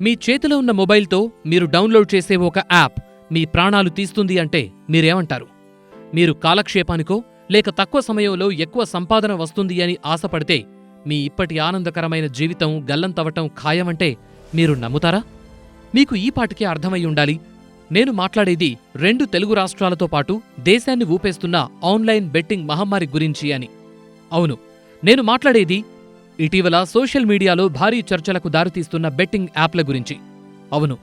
మీ చేతిలో ఉన్న మొబైల్తో మీరు డౌన్లోడ్ చేసే ఒక యాప్ మీ ప్రాణాలు తీస్తుంది అంటే మీరేమంటారు? మీరు కాలక్షేపానికో లేక తక్కువ సమయంలో ఎక్కువ సంపాదన వస్తుంది అని ఆశపడితే మీ ఇప్పటి ఆనందకరమైన జీవితం గల్లంతవటం ఖాయమంటే మీరు నమ్ముతారా? మీకు ఈ పాటికే అర్థమై ఉండాలి. నేను మాట్లాడేది రెండు తెలుగు రాష్ట్రాలతో పాటు దేశాన్ని ఊపేస్తున్న ఆన్లైన్ బెట్టింగ్ మహమ్మారి గురించి అని. అవును నేను మాట్లాడేది ఇటీవల సోషల్ మీడియాలో భారీ చర్చలకు దారితీస్తున్న బెట్టింగ్ యాప్ల గురించి. అవును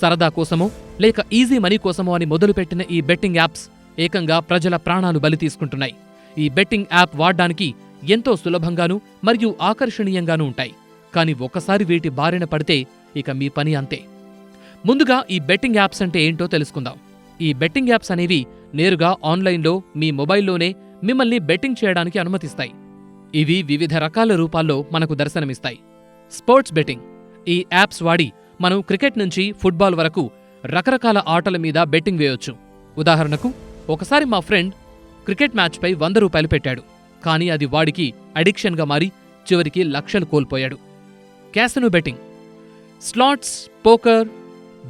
సరదా కోసమో లేక ఈజీ మనీ కోసమో అని మొదలుపెట్టిన ఈ బెట్టింగ్ యాప్స్ ఏకంగా ప్రజల ప్రాణాలు బలి తీసుకుంటున్నాయి. ఈ బెట్టింగ్ యాప్ వాడ్డానికి ఎంతో సులభంగానూ మరియు ఆకర్షణీయంగానూ ఉంటాయి. కానీ ఒక్కసారి వీటి బారిన పడితే ఇక మీ పని అంతే. ముందుగా ఈ బెట్టింగ్ యాప్స్ అంటే ఏంటో తెలుసుకుందాం. ఈ బెట్టింగ్ యాప్స్ అనేవి నేరుగా ఆన్లైన్లో మీ మొబైల్లోనే మిమ్మల్ని బెట్టింగ్ చేయడానికి అనుమతిస్తాయి. ఇవి వివిధ రకాల రూపాల్లో మనకు దర్శనమిస్తాయి. Sports betting. ఈ యాప్స్ వాడి మనం క్రికెట్ నుంచి ఫుట్బాల్ వరకు రకరకాల ఆటల మీద బెట్టింగ్ వేయొచ్చు. ఉదాహరణకు ఒకసారి మా ఫ్రెండ్ క్రికెట్ మ్యాచ్పై వంద రూపాయలు పెట్టాడు. కానీ అది వాడికి అడిక్షన్గా మారి చివరికి లక్షలు కోల్పోయాడు. Casino betting. Slots poker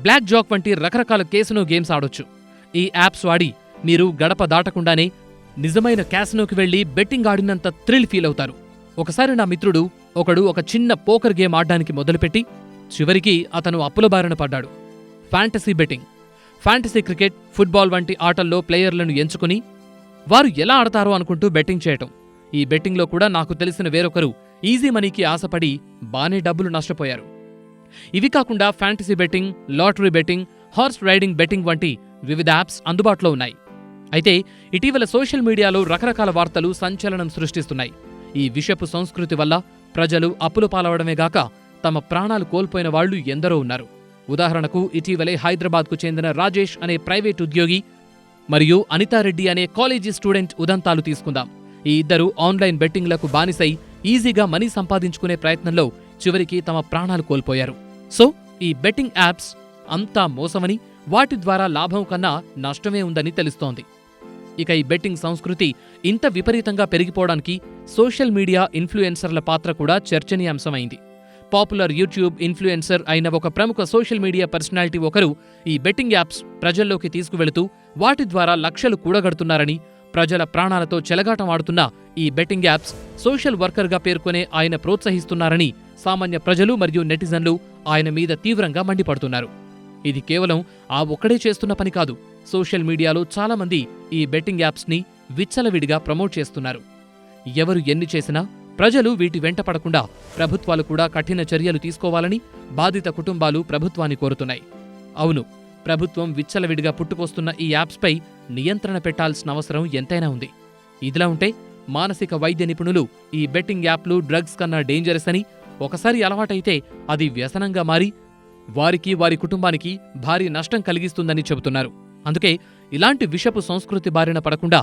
blackjack వంటి రకరకాల కేసినో గేమ్స్ ఆడొచ్చు. ఈ యాప్స్ వాడి మీరు గడప దాటకుండానే నిజమైన క్యాసినోకి వెళ్ళి బెట్టింగ్ ఆడినంత థ్రిల్ ఫీల్ అవుతారు. ఒకసారి నా మిత్రుడు ఒకడు ఒక చిన్న పోకర్ గేమ్ ఆడడానికి మొదలుపెట్టి చివరికి అతను అప్పుల బారిన పడ్డాడు. Fantasy betting. Fantasy cricket football వంటి ఆటల్లో ప్లేయర్లను ఎంచుకుని వారు ఎలా ఆడతారో అనుకుంటూ బెట్టింగ్ చేయటం. ఈ బెట్టింగ్లో కూడా నాకు తెలిసిన వేరొకరు ఈజీ మనీకి ఆశపడి బానే డబ్బులు నష్టపోయారు. ఇవి కాకుండా fantasy betting lottery betting horse riding betting వంటి వివిధ యాప్స్ అందుబాటులో ఉన్నాయి. అయితే ఇటీవల సోషల్ మీడియాలో రకరకాల వార్తలు సంచలనం సృష్టిస్తున్నాయి. ఈ విషపు సంస్కృతి వల్ల ప్రజలు అప్పులు పాలవడమే గాక తమ ప్రాణాలు కోల్పోయిన వాళ్ళు ఎందరో ఉన్నారు. ఉదాహరణకు ఇటీవలే హైదరాబాద్కు చెందిన రాజేష్ అనే ప్రైవేట్ ఉద్యోగి మరియు అనితారెడ్డి అనే కాలేజీ స్టూడెంట్ ఉదంతాలు తీసుకుందాం. ఈ ఇద్దరు ఆన్లైన్ బెట్టింగ్లకు బానిసై ఈజీగా మనీ సంపాదించుకునే ప్రయత్నంలో చివరికి తమ ప్రాణాలు కోల్పోయారు. సో ఈ బెట్టింగ్ యాప్స్ అంతా మోసమని వాటి ద్వారా లాభం కన్నా నష్టమే ఉందని తెలుస్తోంది. ఇక ఈ బెట్టింగ్ సంస్కృతి ఇంత విపరీతంగా పెరిగిపోవడానికి సోషల్ మీడియా ఇన్ఫ్లుయెన్సర్ల పాత్ర కూడా చర్చనీయాంశమైంది. పాపులర్ యూట్యూబ్ ఇన్ఫ్లుయెన్సర్ అయిన ఒక ప్రముఖ సోషల్ మీడియా పర్సనాలిటీ ఒకరు ఈ బెట్టింగ్ యాప్స్ ప్రజల్లోకి తీసుకువెళుతూ వాటి ద్వారా లక్షలు కూడగడుతున్నారని ప్రజల ప్రాణాలతో చెలగాటం ఆడుతున్న ఈ బెట్టింగ్ యాప్స్ సోషల్ వర్కర్గా పేర్కొనే ఆయన ప్రోత్సహిస్తున్నారని సామాన్య ప్రజలు మరియు నెటిజన్లు ఆయన మీద తీవ్రంగా మండిపడుతున్నారు. ఇది కేవలం ఆ ఒక్కడే చేస్తున్న పని కాదు సోషల్ మీడియాలో చాలా మంది ఈ బెట్టింగ్ యాప్స్ని విచ్చలవిడిగా ప్రమోట్ చేస్తున్నారు. ఎవరు ఎన్ని చేసినా ప్రజలు వీటి వెంట పడకుండా ప్రభుత్వాలు కూడా కఠిన చర్యలు తీసుకోవాలని బాధిత కుటుంబాలు ప్రభుత్వాన్ని కోరుతున్నాయి. అవును ప్రభుత్వం విచ్చలవిడిగా పుట్టుకొస్తున్న ఈ యాప్స్పై నియంత్రణ పెట్టాల్సిన అవసరం ఎంతైనా ఉంది. ఇదిలా ఉంటే మానసిక వైద్య నిపుణులు ఈ బెట్టింగ్ యాప్లు డ్రగ్స్ కన్నా డేంజరస్ అని ఒకసారి అలవాటైతే అది వ్యసనంగా మారి వారికి వారి కుటుంబానికి భారీ నష్టం కలిగిస్తుందని చెబుతున్నారు. అందుకే ఇలాంటి విషపు సంస్కృతి బారిన పడకుండా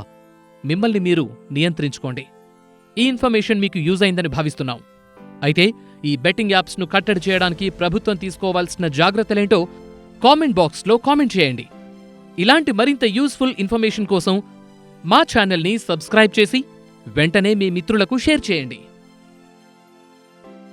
మిమ్మల్ని మీరు నియంత్రించుకోండి. ఈ ఇన్ఫర్మేషన్ మీకు యూజ్ అయిందని భావిస్తున్నాం. అయితే ఈ బెట్టింగ్ యాప్స్ను కట్టడి చేయడానికి ప్రభుత్వం తీసుకోవాల్సిన జాగ్రత్తలేంటో కామెంట్ బాక్స్లో కామెంట్ చేయండి. ఇలాంటి మరింత యూస్ఫుల్ ఇన్ఫర్మేషన్ కోసం మా ఛానల్ని సబ్స్క్రైబ్ చేసి వెంటనే మీ మిత్రులకు షేర్ చేయండి.